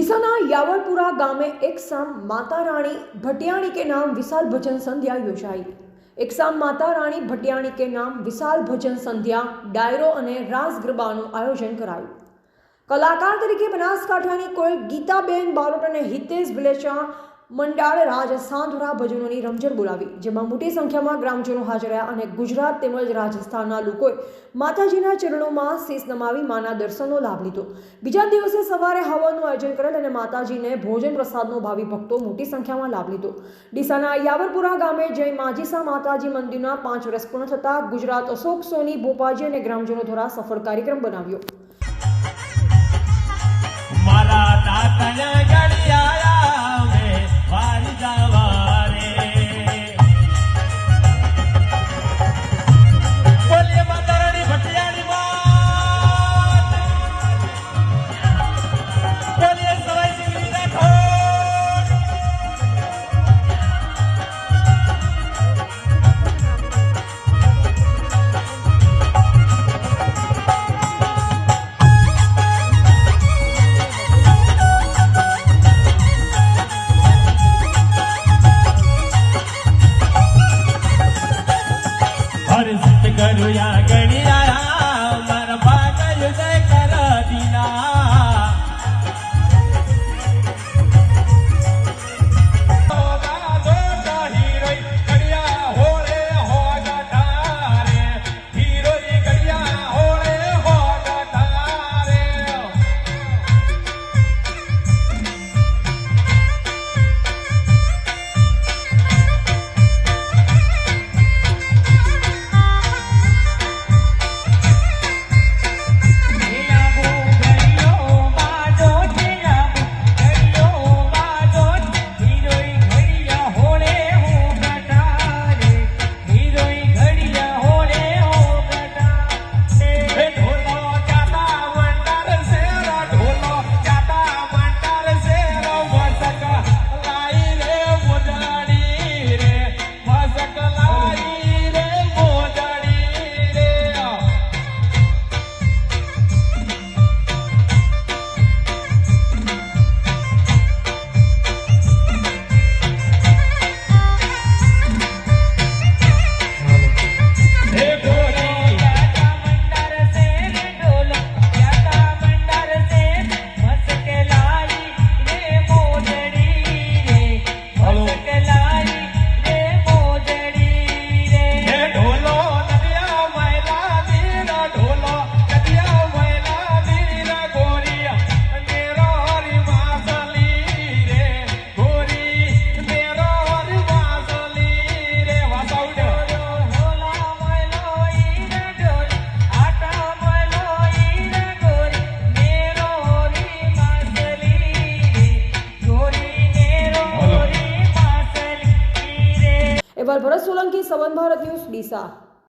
ડીસાના યાવરપુરા ગામે એકસામ માતા રાણી ભટિયાણી કે નામ વિશાલ ભજન સંધ્યા યોજાઈ. એકસામ માતા રાણી ભટિયાણી કે નામ વિશાલ ભજન સંધ્યા, ડાયરો અને રાસ ગરબાનું આયોજન કરાયું. કલાકાર તરીકે બનાસકાંઠાની કોયલ ગીતાબેન બારોટ અને હિતેશ વિલેચા મંડાળ રાજ દ્વારા ભજનોની રમઝટ બોલાવી, જેમાં મોટી સંખ્યામાં ગ્રામજનો હાજર રહ્યા અને ગુજરાત તેમજ રાજસ્થાનના લોકોએ માતાજીના ચરણોમાં શીશ નમાવી માના દર્શનનો લાભ લીધો. બીજા દિવસે સવારે હવનનું આયોજન કરેલ અને માતાજીને ભોજન પ્રસાદનો ભાવિ ભક્તો મોટી સંખ્યામાં લાભ લીધો. ડીસાના યાવરપુરા ગામે જય માજીસા માતાજી મંદિરના પાંચ વર્ષ પૂર્ણ થતાં ગુજરાત અશોક, સોની, ભોપાજી અને ગ્રામજનો દ્વારા સફળ કાર્યક્રમ બનાવ્યો. મારા એવા ભરત સોલંકી સવન ભારત ન્યૂઝ ડીસા